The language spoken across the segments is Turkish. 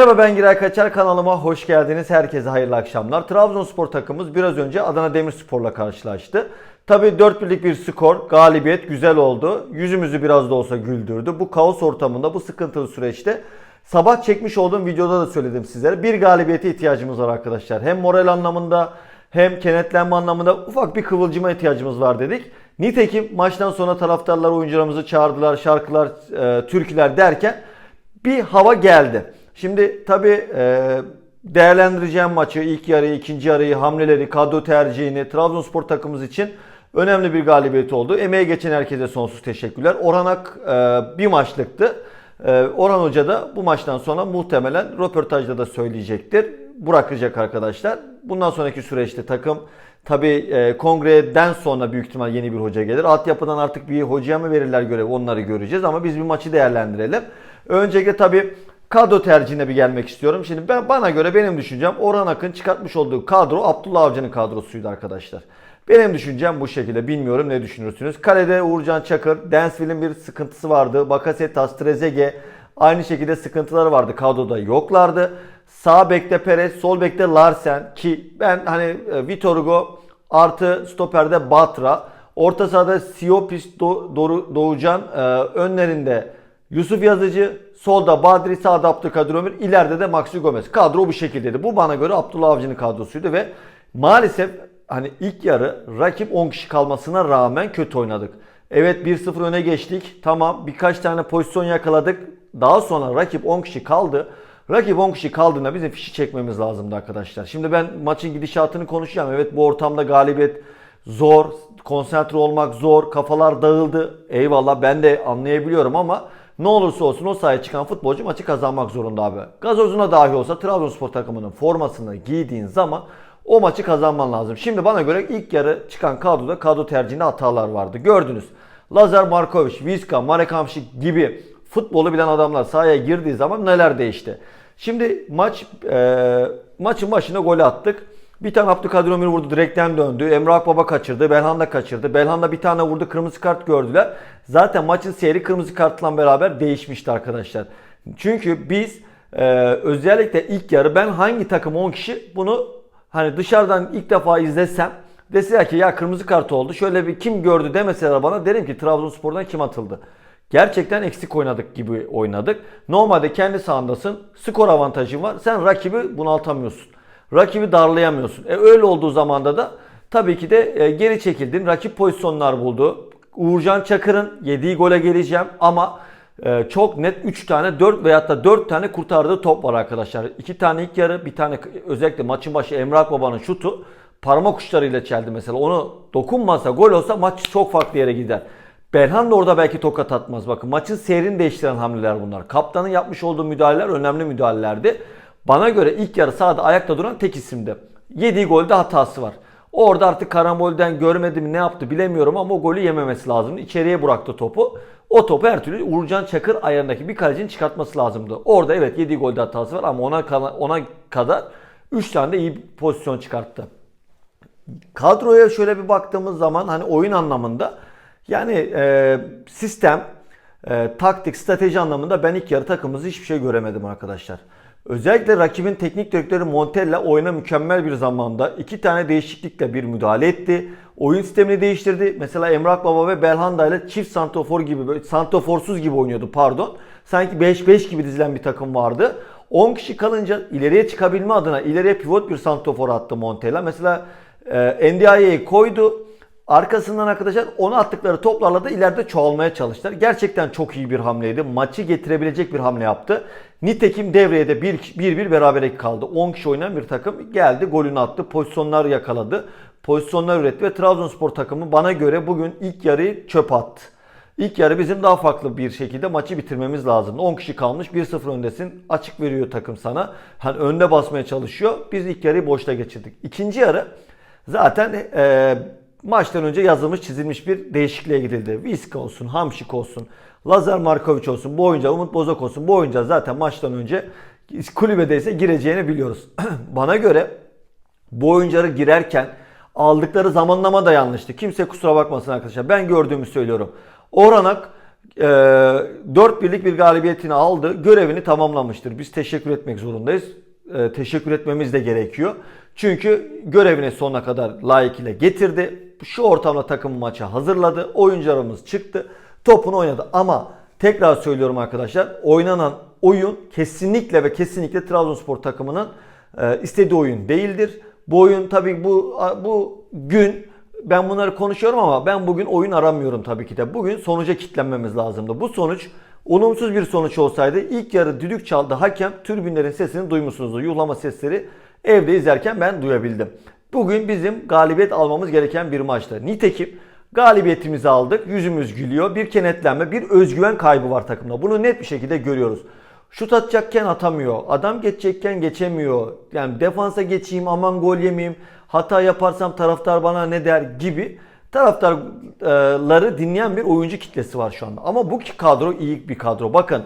Merhaba ben Giray Kaçar kanalıma hoş geldiniz. Herkese hayırlı akşamlar. Trabzonspor takımımız biraz önce Adana Demirspor'la karşılaştı. Tabii 4 birlik bir skor, galibiyet güzel oldu. Yüzümüzü biraz da olsa güldürdü. Bu kaos ortamında, bu sıkıntılı süreçte sabah çekmiş olduğum videoda da söyledim sizlere. Bir galibiyete ihtiyacımız var arkadaşlar. Hem moral anlamında hem kenetlenme anlamında ufak bir kıvılcıma ihtiyacımız var dedik. Nitekim maçtan sonra taraftarlar oyuncularımızı çağırdılar, şarkılar, e, türküler derken bir hava geldi. Şimdi tabii e, değerlendireceğim maçı, ilk yarıyı, ikinci yarıyı, hamleleri, kadro tercihini Trabzonspor takımımız için önemli bir galibiyet oldu. Emeğe geçen herkese sonsuz teşekkürler. Oranak e, bir maçlıktı. E, Orhan Hoca da bu maçtan sonra muhtemelen röportajda da söyleyecektir. Bırakacak arkadaşlar. Bundan sonraki süreçte takım tabii e, kongreden sonra büyük ihtimal yeni bir hoca gelir. Altyapıdan artık bir hocaya mı verirler görev onları göreceğiz ama biz bir maçı değerlendirelim. Öncelikle tabii kadro tercihine bir gelmek istiyorum. Şimdi ben bana göre benim düşüncem Orhan Akın çıkartmış olduğu kadro Abdullah Avcı'nın kadrosuydu arkadaşlar. Benim düşüncem bu şekilde. Bilmiyorum ne düşünürsünüz. Kalede Uğurcan Çakır, Densville'in bir sıkıntısı vardı. Bakasetas, Trezeguet aynı şekilde sıkıntıları vardı. Kadroda yoklardı. Sağ bekte Perez, sol bekte Larsen ki ben hani e, Vitor Hugo artı stoperde Batra, orta sahada Siopis, Do- Doğucan, e, önlerinde Yusuf Yazıcı, solda Badri, sağda Abdülkadir Ömür, ileride de Maxi Gomez. Kadro bu şekildeydi. Bu bana göre Abdullah Avcı'nın kadrosuydu ve maalesef hani ilk yarı rakip 10 kişi kalmasına rağmen kötü oynadık. Evet 1-0 öne geçtik. Tamam birkaç tane pozisyon yakaladık. Daha sonra rakip 10 kişi kaldı. Rakip 10 kişi kaldığında bizim fişi çekmemiz lazımdı arkadaşlar. Şimdi ben maçın gidişatını konuşacağım. Evet bu ortamda galibiyet zor, konsantre olmak zor, kafalar dağıldı. Eyvallah ben de anlayabiliyorum ama ne olursa olsun o sahaya çıkan futbolcu maçı kazanmak zorunda abi. Gazozuna dahi olsa Trabzonspor takımının formasını giydiğin zaman o maçı kazanman lazım. Şimdi bana göre ilk yarı çıkan kadroda kadro tercihinde hatalar vardı. Gördünüz. Lazar Markovic, Viska, Marek Hamšík gibi futbolu bilen adamlar sahaya girdiği zaman neler değişti? Şimdi maç e, maçın başına gol attık. Bir tane Abdülkadir Ömür vurdu direkten döndü. Emre Akbaba kaçırdı. Belhan da kaçırdı. Belhan da bir tane vurdu kırmızı kart gördüler. Zaten maçın seyri kırmızı kartla beraber değişmişti arkadaşlar. Çünkü biz e, özellikle ilk yarı ben hangi takım 10 kişi bunu hani dışarıdan ilk defa izlesem deseler ki ya kırmızı kart oldu şöyle bir kim gördü demeseler bana derim ki Trabzonspor'dan kim atıldı. Gerçekten eksik oynadık gibi oynadık. Normalde kendi sahandasın. Skor avantajın var. Sen rakibi bunaltamıyorsun. Rakibi darlayamıyorsun. E öyle olduğu zamanda da tabii ki de e, geri çekildin. Rakip pozisyonlar buldu. Uğurcan Çakır'ın yediği gole geleceğim ama e, çok net 3 tane 4 veyahut da 4 tane kurtardığı top var arkadaşlar. 2 tane ilk yarı bir tane özellikle maçın başı Emre Akbaba'nın şutu parmak uçlarıyla çeldi mesela. Onu dokunmasa gol olsa maç çok farklı yere gider. Belhan da orada belki tokat atmaz. Bakın maçın seyrini değiştiren hamleler bunlar. Kaptanın yapmış olduğu müdahaleler önemli müdahalelerdi. Bana göre ilk yarı sahada ayakta duran tek isimdi. Yediği golde hatası var. Orada artık karambolden görmedi mi ne yaptı bilemiyorum ama o golü yememesi lazımdı. İçeriye bıraktı topu. O topu her türlü Uğurcan Çakır ayarındaki bir kalecinin çıkartması lazımdı. Orada evet yediği golde hatası var ama ona, ona kadar 3 tane de iyi pozisyon çıkarttı. Kadroya şöyle bir baktığımız zaman hani oyun anlamında yani e, sistem, e, taktik, strateji anlamında ben ilk yarı takımımızı hiçbir şey göremedim arkadaşlar. Özellikle rakibin teknik direktörü Montella oyuna mükemmel bir zamanda iki tane değişiklikle bir müdahale etti. Oyun sistemini değiştirdi. Mesela Emrah Baba ve Belhanda ile çift santofor gibi, santoforsuz gibi oynuyordu pardon. Sanki 5-5 gibi dizilen bir takım vardı. 10 kişi kalınca ileriye çıkabilme adına ileriye pivot bir santofor attı Montella. Mesela e, NDI'yi koydu. Arkasından arkadaşlar onu attıkları toplarla da ileride çoğalmaya çalıştılar. Gerçekten çok iyi bir hamleydi. Maçı getirebilecek bir hamle yaptı. Nitekim devreye de 1-1 berabere kaldı. 10 kişi oynayan bir takım geldi golünü attı. Pozisyonlar yakaladı. Pozisyonlar üretti ve Trabzonspor takımı bana göre bugün ilk yarıyı çöp attı. İlk yarı bizim daha farklı bir şekilde maçı bitirmemiz lazım. 10 kişi kalmış 1-0 öndesin. Açık veriyor takım sana. Hani önde basmaya çalışıyor. Biz ilk yarıyı boşta geçirdik. İkinci yarı zaten e, maçtan önce yazılmış çizilmiş bir değişikliğe gidildi. Viska olsun, Hamşik olsun, Lazar Markovic olsun, bu oyuncu Umut Bozok olsun. Bu oyuncu zaten maçtan önce kulübedeyse gireceğini biliyoruz. Bana göre bu oyuncuları girerken aldıkları zamanlama da yanlıştı. Kimse kusura bakmasın arkadaşlar. Ben gördüğümü söylüyorum. Oranak e, 4 birlik bir galibiyetini aldı. Görevini tamamlamıştır. Biz teşekkür etmek zorundayız. E, teşekkür etmemiz de gerekiyor. Çünkü görevini sonuna kadar layıkıyla getirdi. Şu ortamda takım maça hazırladı. Oyuncularımız çıktı. Topunu oynadı. Ama tekrar söylüyorum arkadaşlar. Oynanan oyun kesinlikle ve kesinlikle Trabzonspor takımının e, istediği oyun değildir. Bu oyun tabii bu bu gün ben bunları konuşuyorum ama ben bugün oyun aramıyorum tabii ki de. Bugün sonuca kitlenmemiz lazımdı. Bu sonuç olumsuz bir sonuç olsaydı ilk yarı düdük çaldı hakem tribünlerin sesini duymuşsunuzdur. Yuhlama sesleri evde izlerken ben duyabildim. Bugün bizim galibiyet almamız gereken bir maçtı. Nitekim galibiyetimizi aldık. Yüzümüz gülüyor. Bir kenetlenme, bir özgüven kaybı var takımda. Bunu net bir şekilde görüyoruz. Şut atacakken atamıyor. Adam geçecekken geçemiyor. Yani defansa geçeyim aman gol yemeyeyim. Hata yaparsam taraftar bana ne der gibi taraftarları dinleyen bir oyuncu kitlesi var şu anda. Ama bu kadro iyi bir kadro. Bakın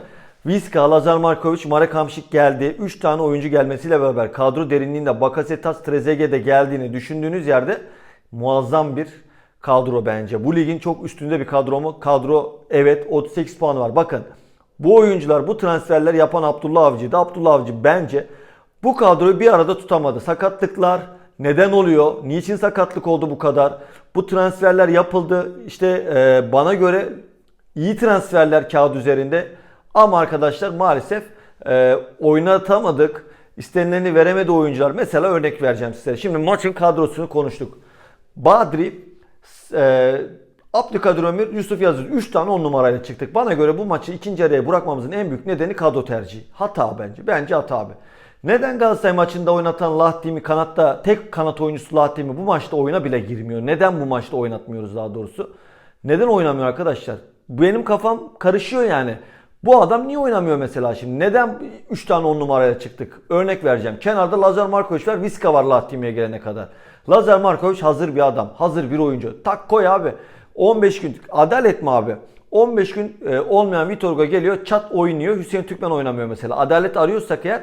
Viska, Lazar Markovic, Marek Hamšík geldi. 3 tane oyuncu gelmesiyle beraber kadro derinliğinde Bakasetas, Trezeguet de geldiğini düşündüğünüz yerde muazzam bir kadro bence. Bu ligin çok üstünde bir kadro mu? Kadro evet 38 puan var. Bakın bu oyuncular bu transferler yapan Abdullah Avcı'ydı. Abdullah Avcı bence bu kadroyu bir arada tutamadı. Sakatlıklar neden oluyor? Niçin sakatlık oldu bu kadar? Bu transferler yapıldı. İşte e, bana göre iyi transferler kağıt üzerinde. Ama arkadaşlar maalesef e, oynatamadık. İstenileni veremedi oyuncular. Mesela örnek vereceğim size. Şimdi maçın kadrosunu konuştuk. Badri, e, Abdülkadir Ömür, Yusuf Yazır 3 tane 10 numarayla çıktık. Bana göre bu maçı ikinci araya bırakmamızın en büyük nedeni kadro tercihi. Hata bence. Bence hata abi. Neden Galatasaray maçında oynatan Lahdimi kanatta tek kanat oyuncusu Lahdimi bu maçta oyuna bile girmiyor? Neden bu maçta oynatmıyoruz daha doğrusu? Neden oynamıyor arkadaşlar? Benim kafam karışıyor yani. Bu adam niye oynamıyor mesela şimdi? Neden 3 tane 10 numaraya çıktık? Örnek vereceğim. Kenarda Lazar Markovic var. Viska var Lahdimi'ye gelene kadar. Lazar Markovic hazır bir adam. Hazır bir oyuncu. Tak koy abi. 15 gün adalet mi abi? 15 gün e, olmayan Vitorga geliyor çat oynuyor. Hüseyin Türkmen oynamıyor mesela. Adalet arıyorsak eğer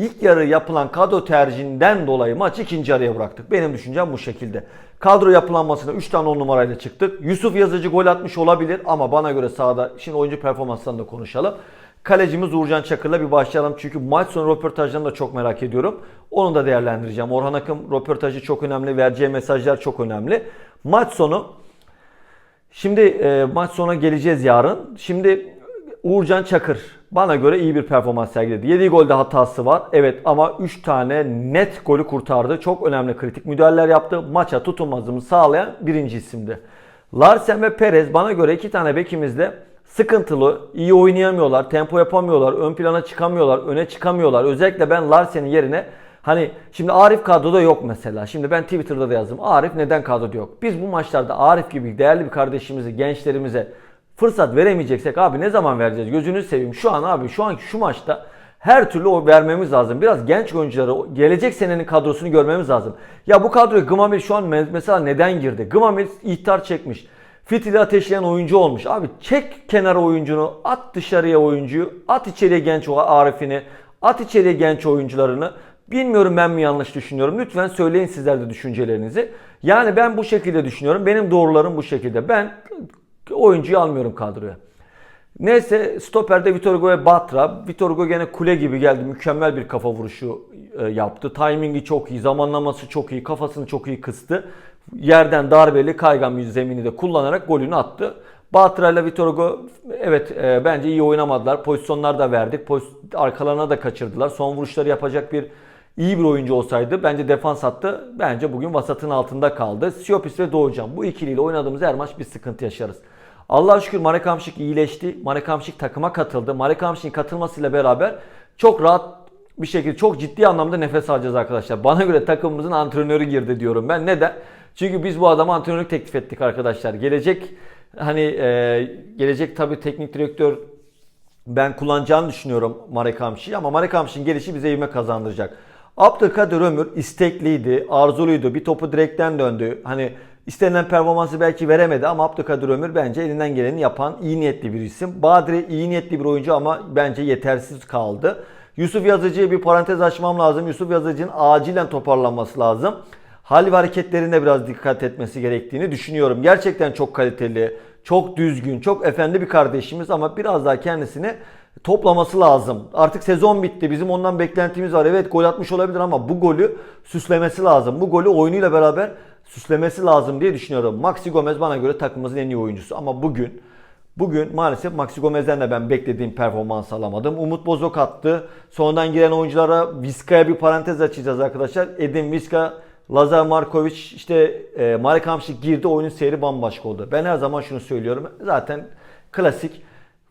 ilk yarı yapılan kadro tercihinden dolayı maçı ikinci yarıya bıraktık. Benim düşüncem bu şekilde. Kadro yapılanmasına 3 tane 10 numarayla çıktık. Yusuf Yazıcı gol atmış olabilir ama bana göre sahada şimdi oyuncu performansından da konuşalım. Kalecimiz Uğurcan Çakır'la bir başlayalım. Çünkü maç sonu röportajlarını da çok merak ediyorum. Onu da değerlendireceğim. Orhan Akım röportajı çok önemli. Vereceği mesajlar çok önemli. Maç sonu Şimdi e, maç sona geleceğiz yarın. Şimdi Uğurcan Çakır bana göre iyi bir performans sergiledi. 7 golde hatası var. Evet ama 3 tane net golü kurtardı. Çok önemli kritik müdahaleler yaptı. Maça tutunmazlığımı sağlayan birinci isimdi. Larsen ve Perez bana göre iki tane bekimizde sıkıntılı, iyi oynayamıyorlar, tempo yapamıyorlar, ön plana çıkamıyorlar, öne çıkamıyorlar. Özellikle ben Larsen'in yerine Hani şimdi Arif kadroda yok mesela. Şimdi ben Twitter'da da yazdım. Arif neden kadroda yok? Biz bu maçlarda Arif gibi değerli bir kardeşimizi, gençlerimize fırsat veremeyeceksek abi ne zaman vereceğiz? Gözünü seveyim. Şu an abi şu anki şu maçta her türlü o vermemiz lazım. Biraz genç oyuncuları gelecek senenin kadrosunu görmemiz lazım. Ya bu kadroya Gmamil şu an mesela neden girdi? Gmamil ihtar çekmiş. Fitili ateşleyen oyuncu olmuş. Abi çek kenara oyuncunu, at dışarıya oyuncuyu, at içeriye genç Arif'ini, at içeriye genç oyuncularını. Bilmiyorum ben mi yanlış düşünüyorum. Lütfen söyleyin sizler de düşüncelerinizi. Yani ben bu şekilde düşünüyorum. Benim doğrularım bu şekilde. Ben oyuncuyu almıyorum kadroya. Neyse stoperde Vitor Hugo ve Batra. Vitor Hugo gene kule gibi geldi. Mükemmel bir kafa vuruşu e, yaptı. Timingi çok iyi, zamanlaması çok iyi, kafasını çok iyi kıstı. Yerden darbeli kaygan bir zemini de kullanarak golünü attı. Batra ile Vitor Hugo evet e, bence iyi oynamadılar. Pozisyonlar da verdik. Poz, arkalarına da kaçırdılar. Son vuruşları yapacak bir iyi bir oyuncu olsaydı bence defans hattı bence bugün vasatın altında kaldı. Siopis ve Doğucan bu ikiliyle oynadığımız her maç bir sıkıntı yaşarız. Allah'a şükür Marek Hamšík iyileşti. Marek Hamšík takıma katıldı. Marek Hamšík'in katılmasıyla beraber çok rahat bir şekilde çok ciddi anlamda nefes alacağız arkadaşlar. Bana göre takımımızın antrenörü girdi diyorum ben. Neden? Çünkü biz bu adama antrenörlük teklif ettik arkadaşlar. Gelecek hani e, gelecek tabii teknik direktör ben kullanacağını düşünüyorum Marek Hamšík'i ama Marek Hamšík'in gelişi bize ivme kazandıracak. Abdülkadir Ömür istekliydi, arzuluydu. Bir topu direkten döndü. Hani istenilen performansı belki veremedi ama Abdülkadir Ömür bence elinden geleni yapan iyi niyetli bir isim. Badri iyi niyetli bir oyuncu ama bence yetersiz kaldı. Yusuf Yazıcı'ya bir parantez açmam lazım. Yusuf Yazıcı'nın acilen toparlanması lazım. hal ve hareketlerine biraz dikkat etmesi gerektiğini düşünüyorum. Gerçekten çok kaliteli, çok düzgün, çok efendi bir kardeşimiz ama biraz daha kendisini toplaması lazım. Artık sezon bitti. Bizim ondan beklentimiz var. Evet gol atmış olabilir ama bu golü süslemesi lazım. Bu golü oyunuyla beraber süslemesi lazım diye düşünüyorum. Maxi Gomez bana göre takımımızın en iyi oyuncusu ama bugün Bugün maalesef Maxi Gomez'den de ben beklediğim performans alamadım. Umut Bozok attı. Sonradan giren oyunculara Vizca'ya bir parantez açacağız arkadaşlar. Edin Vizca, Lazar Markovic, işte e, Marek Hamšík girdi. Oyunun seyri bambaşka oldu. Ben her zaman şunu söylüyorum. Zaten klasik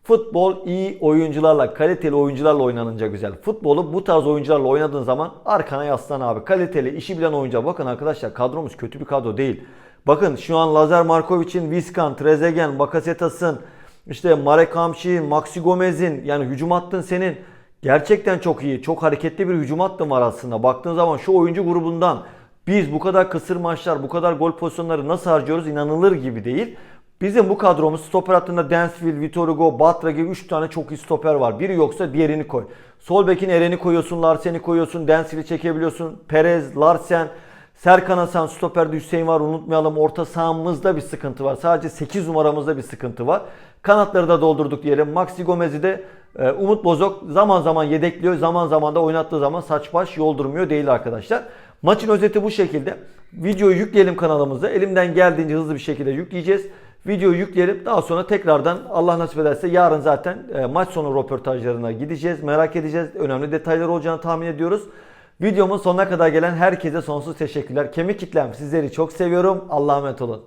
Futbol iyi oyuncularla, kaliteli oyuncularla oynanınca güzel. Futbolu bu tarz oyuncularla oynadığın zaman arkana yaslan abi. Kaliteli, işi bilen oyuncu. Bakın arkadaşlar kadromuz kötü bir kadro değil. Bakın şu an Lazar Markovic'in, Viskan, Trezeguet, Bakasetas'ın, işte Marek Hamšík'in, Maxi Gomez'in yani hücum hattın senin gerçekten çok iyi. Çok hareketli bir hücum hattın var aslında. Baktığın zaman şu oyuncu grubundan biz bu kadar kısır maçlar, bu kadar gol pozisyonları nasıl harcıyoruz inanılır gibi değil. Bizim bu kadromuz stoper hattında Dansville, Vitor Hugo, Batra gibi 3 tane çok iyi stoper var. Biri yoksa diğerini koy. Sol bekin Eren'i koyuyorsun, Larsen'i koyuyorsun, Dansville'i çekebiliyorsun. Perez, Larsen, Serkan Hasan, stoperde Hüseyin var unutmayalım. Orta sahamızda bir sıkıntı var. Sadece 8 numaramızda bir sıkıntı var. Kanatları da doldurduk diyelim. Maxi Gomez'i de e, Umut Bozok zaman zaman yedekliyor. Zaman zaman da oynattığı zaman saç baş yoldurmuyor değil arkadaşlar. Maçın özeti bu şekilde. Videoyu yükleyelim kanalımıza. Elimden geldiğince hızlı bir şekilde yükleyeceğiz. Videoyu yükleyelim. Daha sonra tekrardan Allah nasip ederse yarın zaten e, maç sonu röportajlarına gideceğiz. Merak edeceğiz. Önemli detaylar olacağını tahmin ediyoruz. Videomun sonuna kadar gelen herkese sonsuz teşekkürler. Kemik kitlem sizleri çok seviyorum. Allah'a emanet olun.